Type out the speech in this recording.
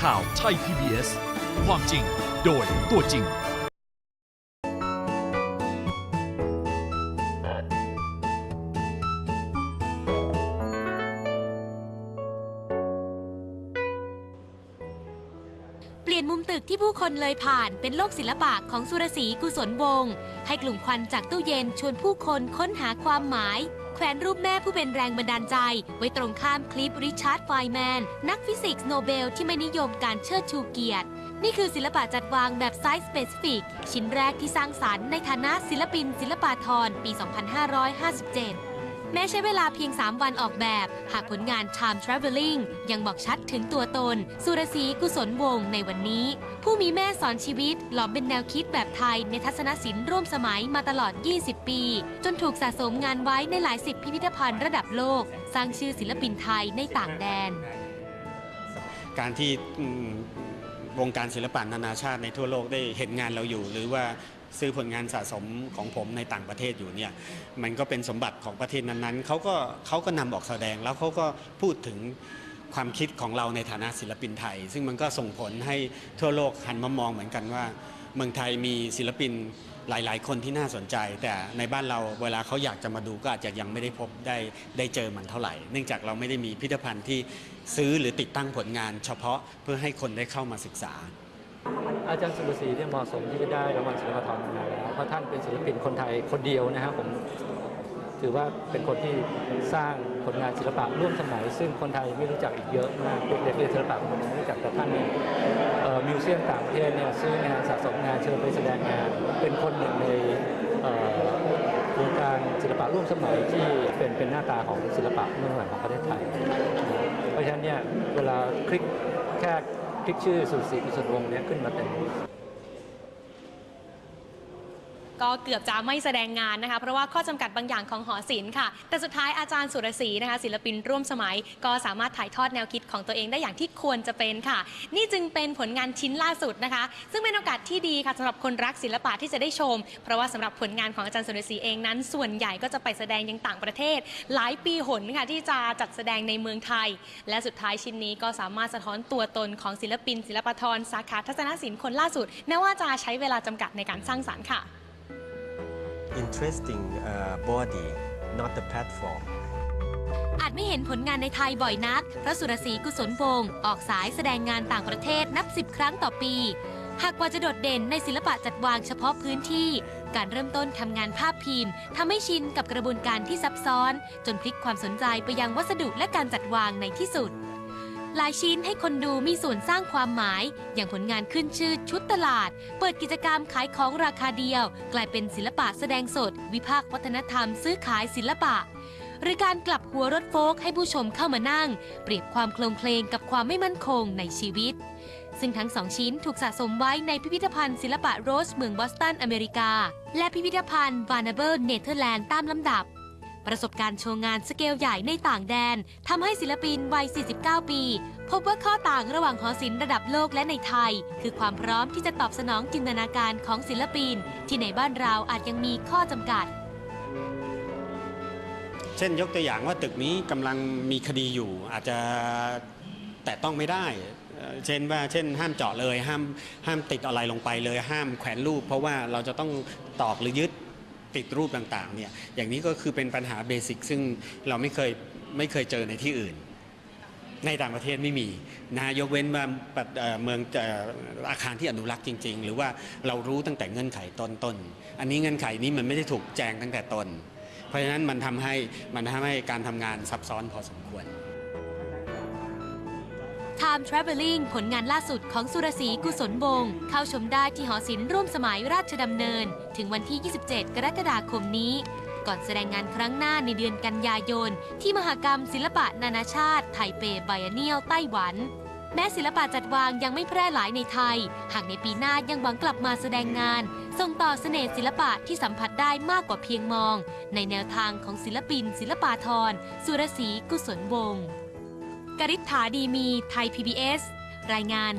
ข่าวไทย PBS ความจริงโดยตัวจริง เปลี่ยนมุมตึกที่ผู้คนเลยผ่านเป็นโลกศิลปะของสุรศรีกุศลวงศ์ให้กลุ่มควันจากตู้เย็นชวนผู้คนค้นหาความหมาย แขวนรูปแม่ผู้เป็นแรงบันดาลใจ ไว้ตรงข้ามคลิปริชาร์ดไฟแมน นักฟิสิกส์โนเบลที่ไม่นิยมการเชิดชูเกียรติ นี่คือศิลปะจัดวางแบบไซส์สเปซิฟิก ชิ้นแรกที่สร้างสารรค์ในฐานะศิลปิน ศิลปาธรปี 2557แม้ใช้เวลาเพียง 3 วันออกแบบ หากผลงาน Time Traveling ยังบอกชัดถึงตัวตน สุรศรีกุศลวงศ์ในวันนี้ ผู้มีแม่สอนชีวิตหลอมเป็นแนวคิดแบบไทยในทัศนศิลป์ร่วมสมัยมาตลอด 20 ปี จนถูกสะสมงานไว้ในหลายสิบพิพิธภัณฑ์ระดับโลก สร้างชื่อศิลปินไทยในต่างแดน การที่วงการศิลปะนานาชาติในทั่วโลกได้เห็นงานเราอยู่ หรือว่าซื้อผลงานสะสมของผมในต่างประเทศอยู่เนี่ยมันก็เป็นสมบัติของประเทศนั้นๆเขาก็เขาก็นำออกแสดงแล้วเขาก็พูดถึง ความคิดของเราในฐานะศิลปินไทย ซึ่งมันก็ส่งผลให้ทั่วโลกหันมามองเหมือนกันว่า เมืองไทยมีศิลปินหลาย ๆ คนที่น่าสนใจ แต่ในบ้านเราเวลาเขาอยากจะมาดูก็อาจจะยังไม่ได้พบได้ได้เจอมันเท่าไหร่ เนื่องจากเราไม่ได้มีพิพิธภัณฑ์ที่ซื้อหรือติดตั้งผลงาน เฉพาะเพื่อให้คนได้เข้ามาศึกษา อาจารย์สุรศรีเนี่ยเหมาะสมที่จะได้รางวัลศิลปาธรมาแล้วเพราะท่านเป็นศิลปินคนไทยคนเดียวนะครับผม ถือว่าเป็นคนที่สร้างผลงานศิลปะร่วมสมัย ซึ่งคนไทยไม่รู้จักอีกเยอะมากเด็กเรียนศิลปะคนไม่รู้จักแต่ท่านเนี่ยมิวเซียมต่างประเทศเนี่ยซื้องานสะสมงานเชิญไปแสดงงาน เป็นคนหนึ่งในวงการศิลปะร่วมสมัยที่เป็นเป็นหน้าตาของศิลปะเมืองหลังของประเทศไทย เพราะฉะนั้นเนี่ยเวลาคลิกแค่คลิกชื่อสุรศรีกุศลวงเนี่ยขึ้นมาเต็ม ก็เกือบจะไม่แสดงงานนะคะ เพราะว่าข้อจำกัดบางอย่างของหอศิลป์ค่ะ แต่สุดท้ายอาจารย์สุรศรีนะคะ ศิลปินร่วมสมัย ก็สามารถถ่ายทอดแนวคิดของตัวเองได้อย่างที่ควรจะเป็นค่ะ นี่จึงเป็นผลงานชิ้นล่าสุดนะคะ ซึ่งเป็นโอกาสที่ดีค่ะสำหรับคนรักศิลปะที่จะได้ชม เพราะว่าสำหรับผลงานของอาจารย์สุรศรีเองนั้น ส่วนใหญ่ก็จะไปแสดงยังต่างประเทศ หลายปีหนค่ะที่จะจัดแสดงในเมืองไทย และสุดท้ายชิ้นนี้ก็สามารถสะท้อนตัวตนของศิลปิน ศิลปาธรสาขาทัศนศิลป์คนล่าสุดแม้ว่าจะใช้เวลาจำกัดในการสร้างสรรค์ค่ะ interesting uh, body, not the platform. อาจไม่เห็นผลงานในไทยบ่อยนักเพราะสุรศรีกุศลวงศ์ออกสายแสดงงานต่างประเทศนับสิบครั้งต่อปี หากว่าจะโดดเด่นในศิลปะจัดวางเฉพาะพื้นที่ การเริ่มต้นทำงานภาพพิมพ์ทำให้ชินกับกระบวนการที่ซับซ้อน จนพลิกความสนใจไปยังวัสดุและการจัดวางในที่สุด หลายชิ้นให้คนดูมีส่วนสร้างความหมาย อย่างผลงานขึ้นชื่อชุดตลาด เปิดกิจกรรมขายของราคาเดียว กลายเป็นศิลปะแสดงสด วิพากษ์วัฒนธรรมซื้อขายศิลปะ หรือการกลับหัวรถโฟล์กให้ผู้ชมเข้ามานั่ง เปรียบความโคลงเคลงกับความไม่มั่นคงในชีวิต ซึ่งทั้งสองชิ้นถูกสะสมไว้ในพิพิธภัณฑ์ศิลปะโรสเมืองบอสตันอเมริกา และพิพิธภัณฑ์วานาเบิลเนเธอร์แลนด์ตามลำดับ ประสบการณ์โชว์งานสเกลใหญ่ในต่างแดนทำให้ศิลปินวัย 49 ปี พบว่าข้อต่างระหว่างหอศิลป์ระดับโลกและในไทย คือความพร้อมที่จะตอบสนองจินตนาการของศิลปิน ที่ในบ้านเราอาจยังมีข้อจำกัด เช่นยกตัวอย่างว่าตึกนี้กำลังมีคดีอยู่อาจจะแตะต้องไม่ได้เช่นว่าเช่นห้ามเจาะเลยห้ามห้ามติดอะไรลงไปเลย ห้ามแขวนรูป เพราะว่าเราจะต้องตอกหรือยึด ติดรูปต่างๆเนี่ยอย่างนี้ก็คือเป็นปัญหาเบสิกซึ่งเราไม่เคยไม่เคยเจอในที่อื่น ในต่างประเทศไม่มีนะยกเว้นว่าเมืองเอ่ออาคารที่อนุรักษ์จริง ๆ หรือว่าเรารู้ตั้งแต่เงื่อนไขต้นๆอันนี้เงื่อนไขนี้มันไม่ได้ถูกแจงตั้งแต่ต้นเพราะฉะนั้นมันทำให้มันทำให้การทำงานซับซ้อนพอสมควร Time Traveling ผลงานล่าสุดของสุรศรีกุศลวงศ์เข้าชมได้ที่หอศิลป์ร่วมสมัยราชดำเนิน ถึงวันที่ 27 กรกฎาคมนี้ ก่อนแสดงงานครั้งหน้าในเดือนกันยายน ที่มหกรรมศิลปะนานาชาติ ไทเปไบเอเนียลไต้หวัน แม้ศิลปะจัดวางยังไม่แพร่หลายในไทย หากในปีหน้ายังหวังกลับมาแสดงงาน ส่งต่อเสน่ห์ศิลปะที่สัมผัสได้มากกว่าเพียงมอง ในแนวทางของศิลปิน ศิลปาธรสุรศรีกุศลวงศ์ กริษฐาดีมีไทย PBS รายงาน